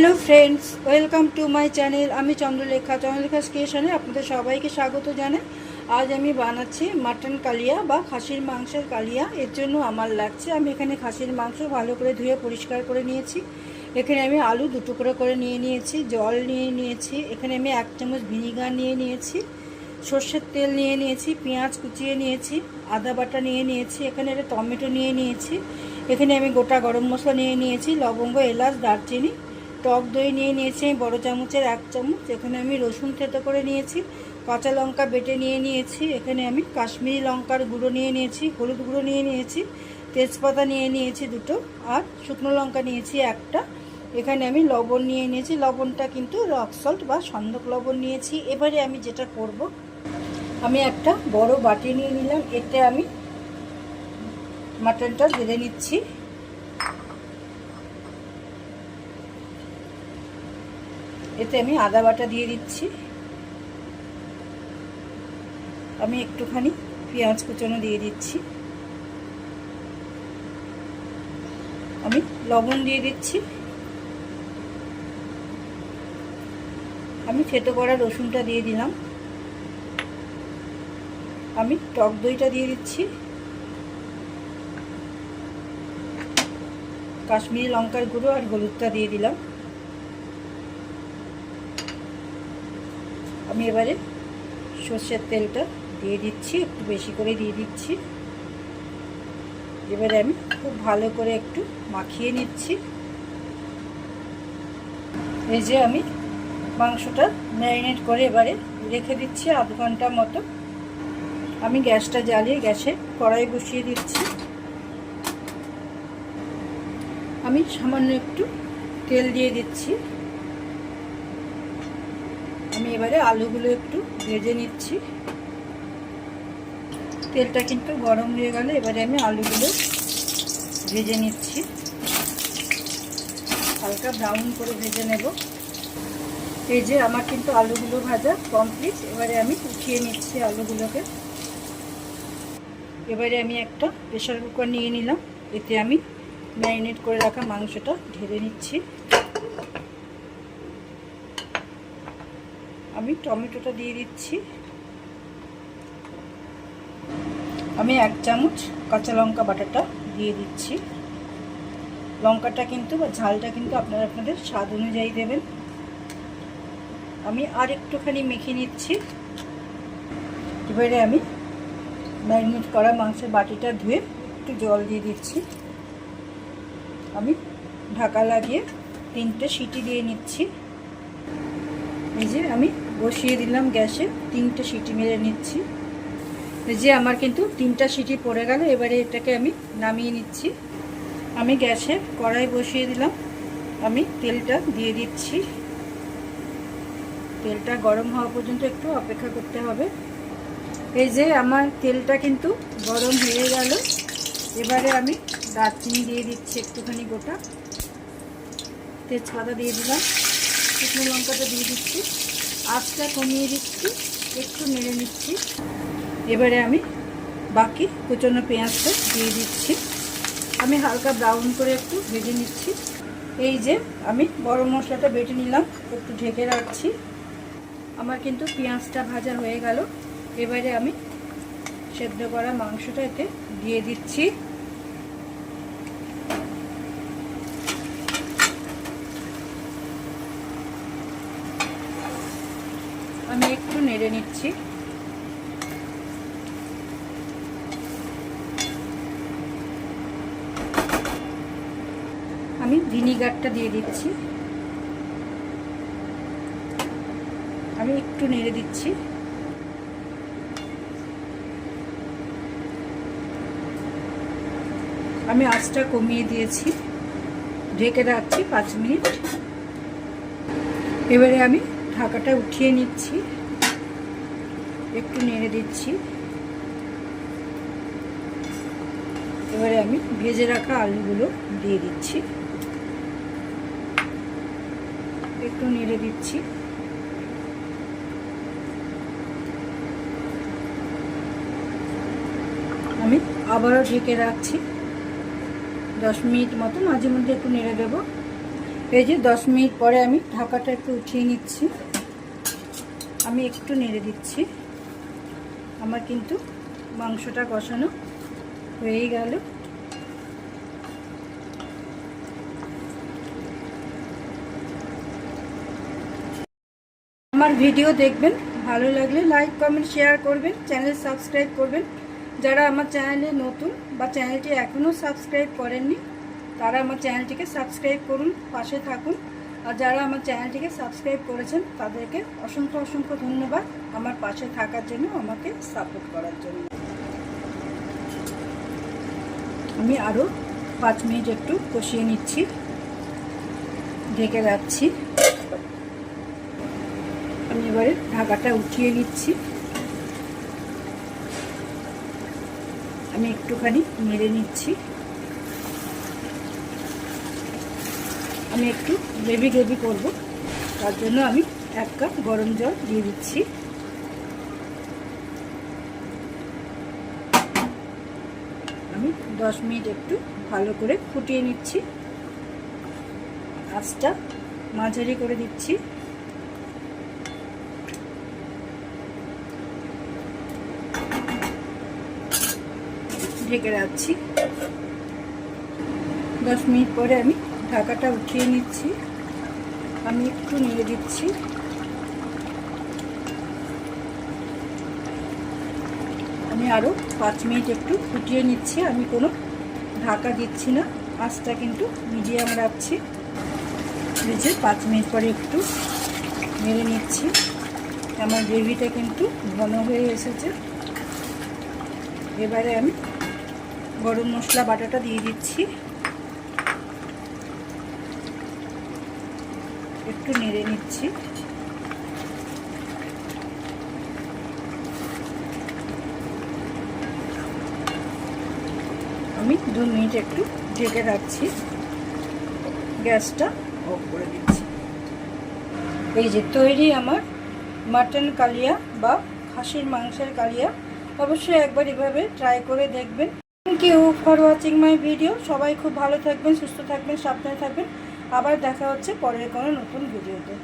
Hello friends welcome to my channel আমি চন্দ্রলেখা চন্দ্রলেখা স্টেশনে আপনাদের সবাইকে স্বাগত জানাই। আজ আমি বানাচ্ছি মাটন কালিয়া বা খাসির মাংসের কালিয়া। এর জন্য আমার লাগছে, আমি এখানে খাসির মাংস ভালো করে ধুয়ে পরিষ্কার করে নিয়েছি। এখানে আমি আলু দু টুকরো করে নিয়ে নিয়েছি, জল নিয়ে নিয়েছি। এখানে আমি এক চামচ ভিনিগার নিয়ে নিয়েছি, সর্ষের তেল নিয়ে নিয়েছি, পেঁয়াজ কুচিয়ে নিয়েছি, আদা বাটা নিয়ে নিয়েছি, এখানে একটা টমেটো নিয়ে নিয়েছি। এখানে আমি গোটা গরম মশলা নিয়ে নিয়েছি, লবঙ্গ, এলাচ, দারচিনি টক দই নিয়ে নিয়েছি, আমি বড়ো চামচের এক চামচ, এখানে আমি রসুন থেতো করে নিয়েছি, কাঁচা লঙ্কা বেটে নিয়ে নিয়েছি, এখানে আমি কাশ্মীরি লঙ্কার গুঁড়ো নিয়ে নিয়েছি, হলুদ গুঁড়ো নিয়ে নিয়েছি, তেজপাতা নিয়ে নিয়েছি দুটো, আর শুকনো লঙ্কা নিয়েছি একটা, এখানে আমি লবণ নিয়ে নিয়েছি, লবণটা কিন্তু রক সল্ট বা সন্দক লবণ নিয়েছি, এবারে আমি যেটা করব, আমি একটা বড় বাটি নিয়ে নিলাম, এতে আমি মাটনটা ঢেলে নিচ্ছি। এতে আমি আদা বাটা দিয়ে দিচ্ছি। আমি একটুখানি পেঁয়াজ কুচানো দিয়ে দিচ্ছি। আমি লবণ দিয়ে দিচ্ছি। আমি থেতো করা রসুনটা দিয়ে দিলাম। আমি টক দইটা দিয়ে দিচ্ছি। কাশ্মীরি লঙ্কার গুঁড়ো আর হলুদটা দিয়ে দিলাম। আমি এবারে সর্ষের তেলটা দিয়ে দিচ্ছি, একটু বেশি করে দিয়ে দিচ্ছি। এবারে আমি খুব ভালো করে একটু মাখিয়ে নিচ্ছি। এই যে আমি মাংসটা ম্যারিনেট করে এবারে রেখে দিচ্ছি আধ ঘণ্টা মতো। আমি গ্যাসটা জ্বালিয়ে গ্যাসে কড়াই বসিয়ে দিচ্ছি। আমি সামান্য একটু তেল দিয়ে দিচ্ছি। এবারে আলুগুলো একটু ভেজে নিচ্ছি। তেলটা কিন্তু গরম হয়ে গেলে, এবারে আমি আলুগুলো ভেজে নিচ্ছি। হালকা ব্রাউন করে ভেজে নেব। এই যে আমার কিন্তু আলুগুলো ভাজা কমপ্লিট, এবারে আমি উঠিয়ে নিচ্ছি আলুগুলোকে। এবারে আমি একটা প্রেশার কুকার নিয়ে নিলাম, এতে আমি ম্যারিনেট করে রাখা মাংসটা ঢেলে নিচ্ছি। আমি টমেটোটা দিয়ে দিচ্ছি। আমি এক চামচ কাঁচা লঙ্কা বাটাটা দিয়ে দিচ্ছি। লঙ্কাটা কিন্তু বা ঝালটা কিন্তু আপনারা আপনাদের স্বাদ অনুযায়ী দেবেন। আমি আর একটুখানি মেখে নিচ্ছি। এবারে আমি ম্যারিনেট করা মাংসের বাটিটা ধুয়ে একটু জল দিয়ে দিচ্ছি। আমি ঢাকা লাগিয়ে তিনটে সিটি দিয়ে নিচ্ছি। এই যে আমি বসিয়ে দিলাম গ্যাসে, তিনটে সিটি মেরে নিচ্ছি। যে আমার কিন্তু তিনটা সিটি পড়ে গেল, এবারে এটাকে আমি নামিয়ে নিচ্ছি। আমি গ্যাসে কড়াই বসিয়ে দিলাম, আমি তেলটা দিয়ে দিচ্ছি। তেলটা গরম হওয়া পর্যন্ত একটু অপেক্ষা করতে হবে। এই যে আমার তেলটা কিন্তু গরম হয়ে গেল, এবারে আমি দারচিনি দিয়ে দিচ্ছি একটুখানি গোটা। তেজপাতা দিয়ে দিলাম, শুকনো লঙ্কাটা দিয়ে দিচ্ছি। আঁচটা কমিয়ে দিচ্ছি, একটু নেড়ে নিচ্ছি। এবারে আমি বাকি কুচনো পেঁয়াজটা দিয়ে দিচ্ছি। আমি হালকা ব্রাউন করে একটু ভেজে নিচ্ছি। এই যে আমি গরম মশলাটা বেটে নিলাম, একটু ঢেকে রাখছি। আমার কিন্তু পেঁয়াজটা ভাজা হয়ে গেল। এবারে আমি সেদ্ধ করা মাংসটা এতে দিয়ে দিচ্ছি আমি একটু নেড়ে নিচ্ছি। আমি ভিনিগারটা দিয়ে দিচ্ছি। আমি একটু নেড়ে দিচ্ছি। আমি আঁচটা কমিয়ে দিয়েছি। ঢেকে রাখছি পাঁচ মিনিট। এবারে আমি ঢাকাটা উঠিয়ে নিচ্ছি। একটু নেড়ে দিচ্ছি। এবারে আমি ভেজে রাখা আলুগুলো দিয়ে দিচ্ছি। একটু নেড়ে দিচ্ছি। আমি আবারও ঢেকে রাখছি। দশ মিনিট মতো মাঝে মধ্যে একটু নেড়ে দেবো। এই যে দশ মিনিট পরে আমি ঢাকাটা একটু উঠিয়ে নিচ্ছি। আমি একটু নেড়ে দিচ্ছি। আমার কিন্তু মাংসটা কষানো হয়েই গেল। আমার ভিডিও দেখবেন, ভালো লাগলে লাইক, কমেন্ট, শেয়ার করবেন, চ্যানেল সাবস্ক্রাইব করবেন। যারা আমার চ্যানেলে নতুন বা চ্যানেলটি এখনও সাবস্ক্রাইব করেননি, তারা আমার চ্যানেলটিকে সাবস্ক্রাইব করুন, পাশে থাকুন। আর যারা আমার চ্যানেলটিকে সাবস্ক্রাইব করেছেন, তাদেরকে অসংখ্য অসংখ্য ধন্যবাদ। আমার পাশে থাকার জন্য, আমাকে সাপোর্ট করার জন্য। আমি আরও পাঁচ মিনিট একটু কষিয়ে নিচ্ছি, ঢেকে রাখছি। আমি এবারে ঢাকাটা উঠিয়ে নিচ্ছি। আমি একটুখানি নেড়ে নিচ্ছি। আমি একটু গ্রেভি গ্রেভি করব, তার জন্য আমি এক কাপ গরম জল দিয়ে দিচ্ছি। আমি দশ মিনিট একটু ভালো করে ফুটিয়ে নিচ্ছি। আঁচটা মাঝারি করে দিচ্ছি। ঢেকে রাখছি। দশ মিনিট পরে আমি ঢাকাটা উঠিয়ে নিচ্ছি। আমি একটু নিয়ে দিচ্ছি। আমি আরও পাঁচ মিনিট একটু ফুটিয়ে নিচ্ছি। আমি কোনো ঢাকা দিচ্ছি না। আঁচটা কিন্তু মিডিয়াম রাখছি। ভেজে পাঁচ মিনিট পরে একটু মেরে নিচ্ছি। আমার গ্রেভিটা কিন্তু ঘন হয়ে এসেছে। এবারে আমি গরম মশলা, বাটাটা দিয়ে দিচ্ছি। একটু নেড়ে নিচ্ছি। আমি দু মিনিট একটু ঢেকে রাখছি। গ্যাসটা অফ করে দিচ্ছি। এই যে তৈরি আমার মাটন কালিয়া বা খাসির মাংসের কালিয়া। অবশ্যই একবার এভাবে ট্রাই করে দেখবেন। Thank you for watching my video সবাই খুব ভালো থাকবেন, সুস্থ থাকবেন, সাবধানে থাকবেন। আবার দেখা হচ্ছে পরের কোনো নতুন ভিডিওতে